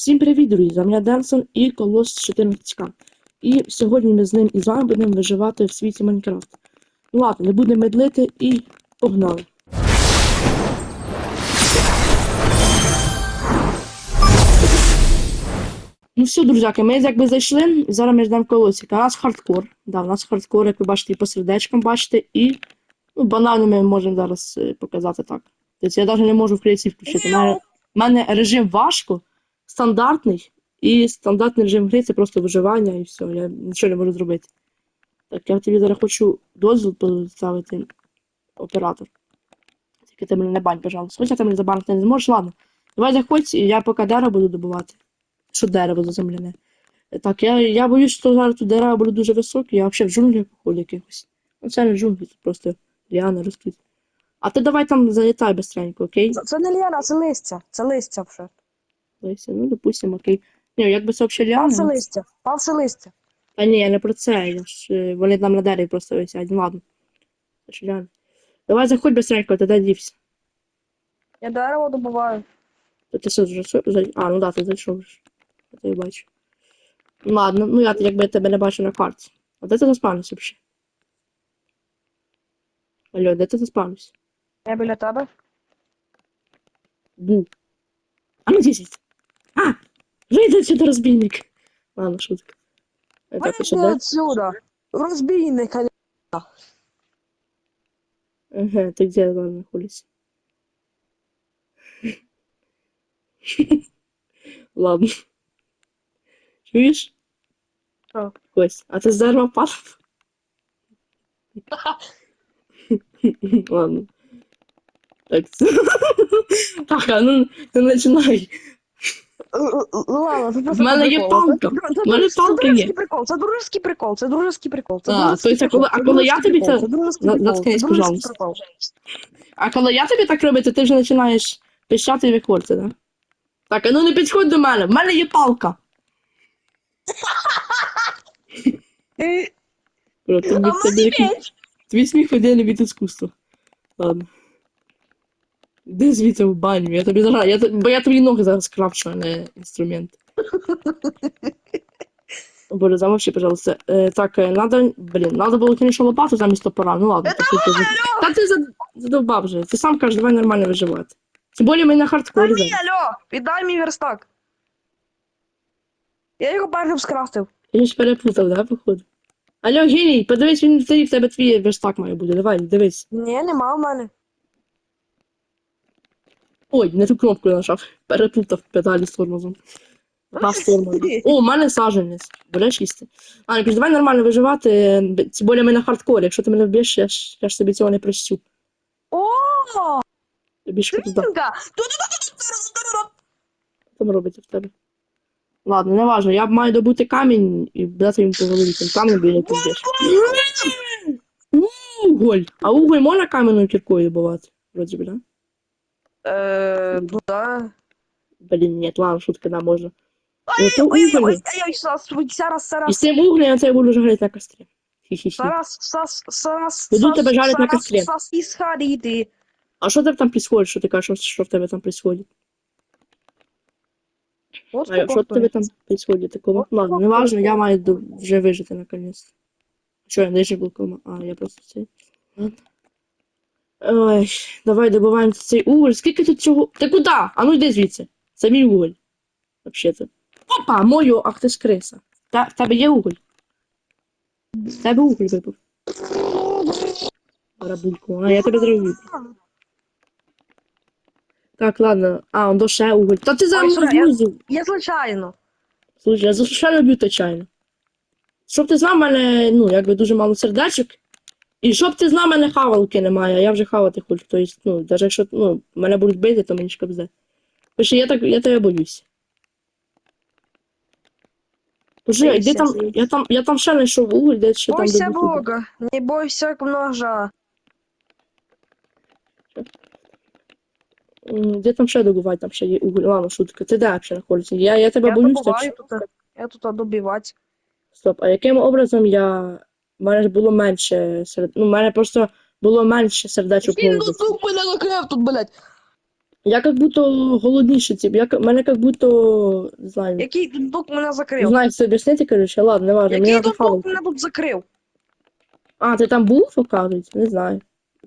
Всім привіт, друзі! З вами Денсон і Колос 14К. І сьогодні ми з ним і з вами будемо виживати в світі Майнкрафт. Ну ладно, не будемо медлити і погнали. Ну все, друзяки, ми якби зайшли, і зараз ми ждемо колосика. У нас хардкор. Да, у нас хардкор, як ви бачите, і по сердечкам бачите, і ну, банально ми можемо зараз е, показати так. Тобто я навіть не можу в креатив включити. У мене режим важко, стандартний, і стандартний режим гри це просто виживання і все, я нічого не можу зробити. Так, я тобі зараз хочу дозвіл поставити оператор. Тільки ти мене не бань, пожалуйста. Хоча ти мене забанити не зможеш, ладно. Давай заходь, і я поки дерево буду добувати. Що дерево заземлене. Так, я, я боюсь, що зараз тут дерева будуть дуже високі, я взагалі в джунглях походу якихось. Ну це не джунглі, тут просто ліани ростуть. А ти давай там залітай быстренько, окей? Це не ліана, це листя. Це листя вже. Леся, ну допустим, окей. Ні, якби це взагалі. Павше ну, листя. Павше листя. Та ні, я не про це. Я ж, е, вони там на дереві просто висять. Ну ладно. Це ж ліани. Давай заходь быстренько, ти де дівся. Я дерево добуваю. То ти все вже А, ну да, ти зайшов вже. Я тебе бачу. Ну, Ладно, ну я якби тебе не бачу на карті. А де ти заспавнився взагалі? Алло, де ти заспавнився? Я біля тебе. Бу. А ну 10. А! Вийди отсюда, розбійник. Ладно, шутка. Е, Так, і що Вийди де? отсюда. Розбійник, а Ага, ты где ладно находишься? Ладно. Чуешь? Що? Кость, а ты с дерева падал? Ладно. Так, так, а ну, ну начинай. Ладно, це просто В мене є палка. В мене палка є. дружеський прикол, це дружеський прикол, це дружеський прикол. Це А, дружеський то есть, а коли- а коли я тобі це- дружеський прикол, заткнись, дружеський пожалуйста. прикол. А коли я тобі так робити, ти вже починаєш пищати і виходити, да? Так, а ну не підходь до мене, в мене є палка. Е, Бро, тобі, А тобі, мені. Твій сміх один від іскусства. Ладно. Де звідси в баню? Я тобі зараз. Я, т- бо я тобі ноги зараз крафчу, а не інструмент. Боже, замовчи, пожалуйста. Е, так, е, надо. Блін, надо було, конечно, лопату замість топора. Ну ладно. так, ти, ти, та ти за- задовбав вже. Ти сам кажеш, давай нормально виживати. Тим більше ми на хардкорі Дай зараз. мені, алло, віддай мій верстак. Я його першим скрафтив. Я ж переплутав, да, походу. Алло, геній, подивись, він в тебе твій верстак має бути. Давай, дивись. Ні, нема в мене. Ой, не ту кнопку я нажав. Переплутав педалі з тормозом. Газ з тормозом. О, у мене саженець. Береш їсти. А, якось давай нормально виживати. Тим більше ми на хардкорі. Якщо ти мене вб'єш, я ж, я ж собі цього не прощу. О, Тобі ж пизда. Там робиться в тебе? Ладно, не важно. Я маю добути камінь і дати їм по голові. Тим камінь біля ти вб'єш. Уголь. А уголь можна кам'яною кіркою добувати? Вроді би, да? Е, ну да. Блін, ні, ладно, шутка, да, можна. Ну, Ой, це ой, уголь. ой, ой, ой, зараз, зараз, І зараз, з цим я тебе буду жарити на кострі. Зараз, зараз, зараз, Буду тебе жарити на кострі. зараз сходити. А що тебе там происходит? Що ти кажеш, що, в тебе там происходит? От А що в тебе там происходит такого? От Ладно, не важно, я маю вже вижити наконець. Що, я не жив? А, я просто цей. Ладно. Ой, давай добуваємо цей уголь. Скільки тут цього? Ти куди? А ну йди звідси. Це мій уголь. Взагалі-то. Опа, мою, ах ти ж криса. Та, в тебе є уголь? З тебе уголь випав. Барабульку. А, я тебе зробив. Так, ладно. А, он до ще уголь. Та ти за мною сюди, я- звичайно. Слухай, я звичайно б'ю чайно. Щоб ти знав, в мене, ну, якби дуже мало сердечок. І щоб ти знав, мене хавалки немає, а я вже хавати хочу. Тобто, ну, навіть якщо ну, мене будуть бити, то мені ж кобзе. Пиши, я так, я тебе боюсь. Боже, Боюся, де там, я там, я там ще знайшов уголь, де ще там Бойся. Бога, не бойся ножа. М, Де там ще добувати, там ще є уголь. Ладно, шутка. Ти де взагалі знаходишся? Я, я тебе Я боюсь, так добуваю що... тут. Я тут добивати. Стоп, а яким образом я. У мене ж було менше серед... Ну, у мене просто було менше сердечок Він тут мене накрив тут, блядь. Я как будто голодніший, тип. Я, мене как будто, не знаю, Який дундук мене не закрив? знаю, це об'яснити, короче, ладно, не важно, Який хавати. мене тут закрив? А, ти там був, оказується? Не знаю.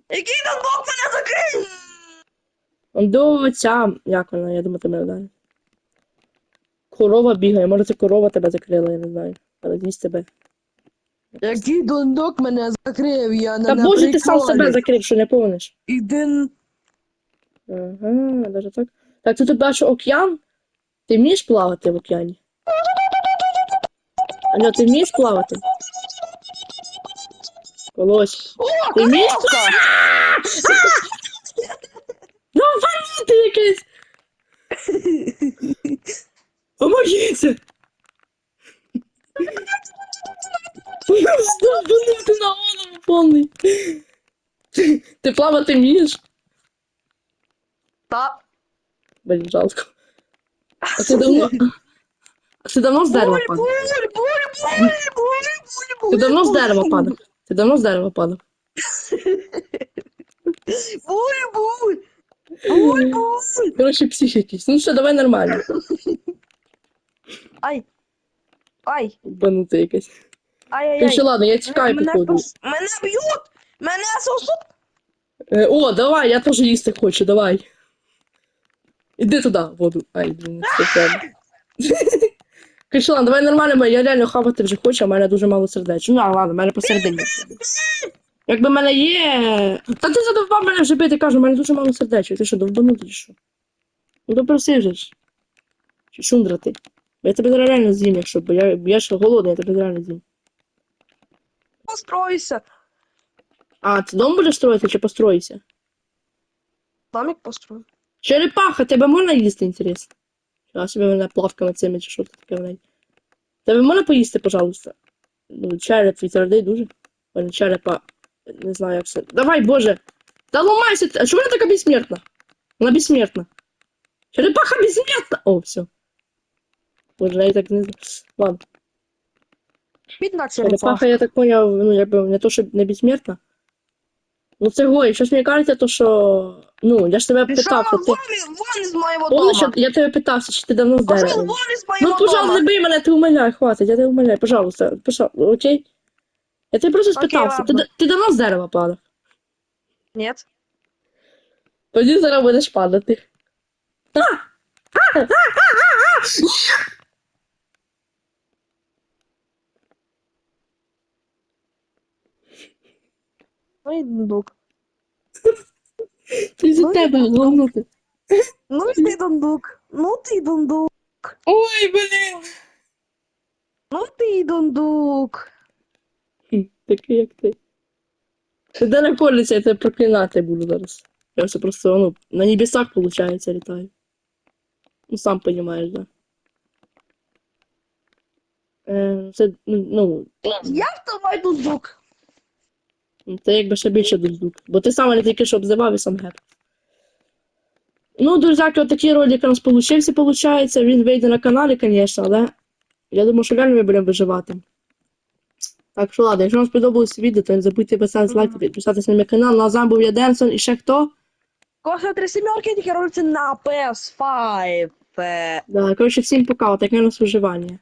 Який дундук мене закрив? Он До ця, як вона, я думаю, тебе вдарить. Корова бігає, може це корова тебе закрила, я не знаю. Але з'їсть тебе. Який дундук мене закрив? Я Та боже, ти сам себе закрив, що не помниш. Іди. Ага, даже так. Так, ти тут бачиш океан? Ти вмієш плавати в океані? Алло, ти вмієш плавати? Колось. О, Ти вмієш коровка! Ну, ти якийсь! Помогіться! Здобанути на голову повний. Ти плавати вмієш? Та. Блін, жалко. А ти давно. А ти давно з дерева падав? Ти давно з дерева падав? Ти давно з дерева падав? Буль, буль. Буль, буль. Коротше, псих якийсь. Ну що, давай нормально. Ай. Ай. Банути якась. Ай-яй-яй. Короче, ладно, я тікаю, Мене походу. пос- Мене б'ють! Мене сосуть! Е, О, давай, я теж їсти хочу, давай. Іди туди, воду. Ай, блін. Короче, давай нормально, я реально хавати вже хочу, а в мене дуже мало сердеч. Ну, ладно, в мене посередині. Якби в мене є. Та ти задовбав мене вже бити, кажу, в мене дуже мало сердечок. Ти що, довбанутий чи що? Ну допросив же ж. Чи шундра ти? Я тебе реально з'їм, якщо, бо я, я ж голодний, я тебе реально з'їм. Постройся. А, ти дом будеш строїти чи построїся? Домик построю. Черепаха, тебе можна їсти, інтересно? А себе мене плавками цими чи що це таке в неї? Тебе можна поїсти, пожалуйста? Ну, череп твій твердий дуже. Мене черепа. Не знаю, як це. Давай, боже! Та ломайся! ти- А чому вона така безсмертна? Вона безсмертна. Черепаха безсмертна! О, все. Боже, я так не знаю. Ладно. Бідна Черепаха, я так поняв, ну, якби не то, що не безсмертна. Ну це гой, щось мені кажеться, то що. Ну, я ж тебе Пішов питав, вон, ти. вон із моєго Помниш, дома. я, я тебе питався, чи ти давно з Пішов вон із Ну, пожалуйста, дома. не бий мене, ти умоляй, хватить, я тебе умоляю, пожалуйста, пожалуйста, окей? Я тебе просто Окей, спитався, ти, ладно. да- ти давно з дерева падав? Ні. Тоді зараз будеш падати. Ну і дундук. Ти за Ну, тебе головнути. Ну і ти дундук. Ну ти дундук. Ой, блін. Ну ти дундук. Такий, як ти. Ти де знаходишся, я тебе проклинати буду зараз. Я все просто, ну, на небесах, виходить, літаю. Ну, сам розумієш, да. Е, це, ну, ну, Я вставай дундук. Це якби ще більше дуздук. Бо ти сам не тільки що обзивав і сам геп. Ну, друзяки, отакий ролик у нас получився, виходить. Він вийде на каналі, звісно, але я думаю, що реально ми будемо виживати. Так що ладно, якщо вам сподобалось відео, то не забудьте поставити лайк, підписатися на мій канал. На з був я Денсон і ще хто? Кожна три сімерки тільки ролиться на PS5. Е, Да, коротше, всім пока, отаке у нас виживання.